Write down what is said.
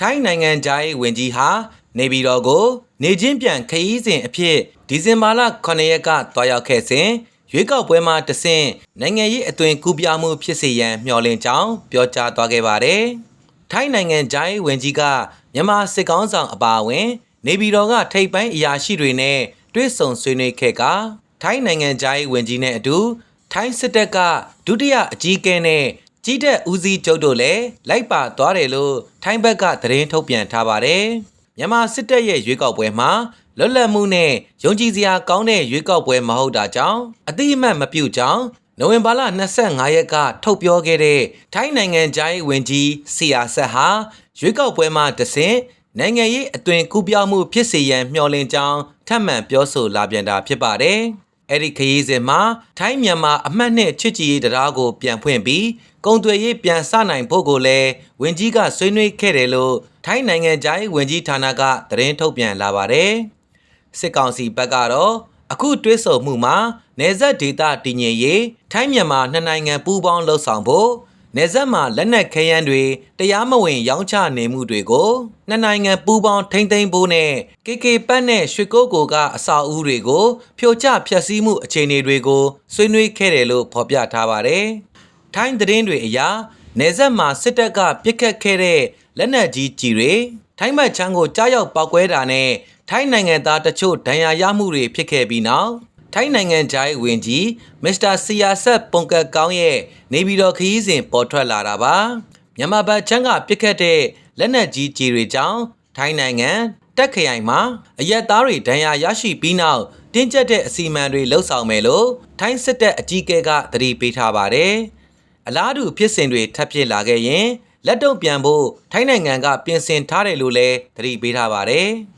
ထိုင်းနိုင်ငံသားရေးဝန်ကြီးဟာနေပြည်တော်ကို နေချင်းပြန်ခရီးစဉ်အဖြစ်ဒီဇင်ဘာလ9ရက်ကတွားရောက်ခဲ့စဉ်ရွေးကောက်ပွဲမှာတဆင့်နိုင်ငံရေးအသွင်ကူးပြောင်းမှုဖြစ်စေရန်မျှော်လင့်ကြောင်းပြောကြားသွားခဲ့ပါတယ်။ထိုင်းနိုင်ငံသားရေးဝန်ကြီးကမြန်မာစစ်ကောင်းဆောင်အပါအဝင် နေပြည်တော်ကထိပ်ပိုင်းအရာရှိတွေနဲ့တွေ့ဆုံဆွေးနွေးခဲ့ကထိုင်းနိုင်ငံသားရေးဝန်ကြီးနဲ့အတူထိုင်းစစ်တပ်ကဒုတိယအကြီးအကဲနဲ့ ကြီးတဲ့ဦးစီးချုပ်တို့လည်းလိုက်ပါသွားတယ်လို့ထိုင်းဘက်ကသတင်းထုတ်ပြန်ထားပါတယ်။မြန်မာစစ်တပ်ရဲ့ရွေးကောက်ပွဲမှာလွတ်လပ်မှုနဲ့ယုံကြည်စရာကောင်းတဲ့ရွေးကောက်ပွဲမဟုတ်တာကြောင့်အတိအမှတ်မပြုကြောင်းနိုဝင်ဘာလ25ရက်ကထုတ်ပြောခဲ့တဲ့ထိုင်းနိုင်ငံသားရေးဝန်ကြီးဆီယာဆက်ဟာရွေးကောက်ပွဲမှာတဆင့်နိုင်ငံရေးအသွင်ကူးပြောင်းမှုဖြစ်စေရန်မျှော်လင့်ကြောင်းထပ်မံပြောဆိုလာပြန်တာဖြစ်ပါတယ်။ အဲ့ဒီခရီးစဉ်မှာထိုင်းမြန်မာအမှတ်နဲ့ချစ်ကြည်ရေးတရားကိုပြန်ဖွင့်ပြီးကုံသွေရေးပြန်စနိုင်ဖို့ကိုလည်းဝန်ကြီးကဆွေးနွေးခဲ့တယ်လို့ထိုင်းနိုင်ငံသားရေးဝန်ကြီးဌာနကသတင်းထုတ်ပြန်လာပါတယ်။စစ်ကောင်စီဘက်ကတော့အခုတွဲဆုံမှုမှာနေဆက်ဒေတာတည်ငြိမ်ရေးထိုင်းမြန်မာနှစ်နိုင်ငံပူးပေါင်းလှုပ်ဆောင်ဖို့ နေဆက်မှာလက်နက်ခဲယမ်းတွေတရားမဝင်ရောင်းချနေမှုတွေကိုနှစ်နိုင်ငံပူးပေါင်းထိမ့်သိမ်းဖို့နဲ့ KK ပတ်နဲ့ရွှေကိုကိုကအစာအုပ်တွေကိုဖြိုချဖျက်ဆီးမှုအခြေအနေတွေကိုဆွေးနွေးခဲ့တယ်လို့ဖော်ပြထားပါတယ်။ထိုင်းသတင်းတွေအရနေဆက်မှာစစ်တပ်ကပြစ်ခတ်ခဲ့တဲ့လက်နက်ကြီးကြီးတွေထိုင်းဘက်ချမ်းကိုကြားရောက်ပောက်ကွဲတာနဲ့ထိုင်းနိုင်ငံသားတချို့ဒဏ်ရာရမှုတွေဖြစ်ခဲ့ပြီးနောက် ထိုင်းနိုင်ငံဂျိုင်းဝင်ကြီးမစ္စတာဆီယာဆက်ပုံကတ်ကောင်းရဲ့နေပြည်တော်ခရီးစဉ်ပေါ်ထွက်လာတာပါမြန်မာဘက်ချမ်းကပြစ်ခတ်တဲ့လက်နက်ကြီးကြီးတွေကြောင့်ထိုင်းနိုင်ငံတက်ခရိုင်မှာအရက်သားတွေဒဏ်ရာရရှိပြီးနောက်တင်းကျပ်တဲ့အစီအမံတွေလှုပ်ဆောင်မယ်လို့ထိုင်းစစ်တပ်အကြီးအကဲကသတိပေးထားပါတယ်အလားတူဖြစ်စဉ်တွေထပ်ဖြစ်လာခဲ့ရင်လက်တော့ပြန်ဖို့ထိုင်းနိုင်ငံကပြင်ဆင်ထားတယ်လို့လည်းသတိပေးထားပါတယ်။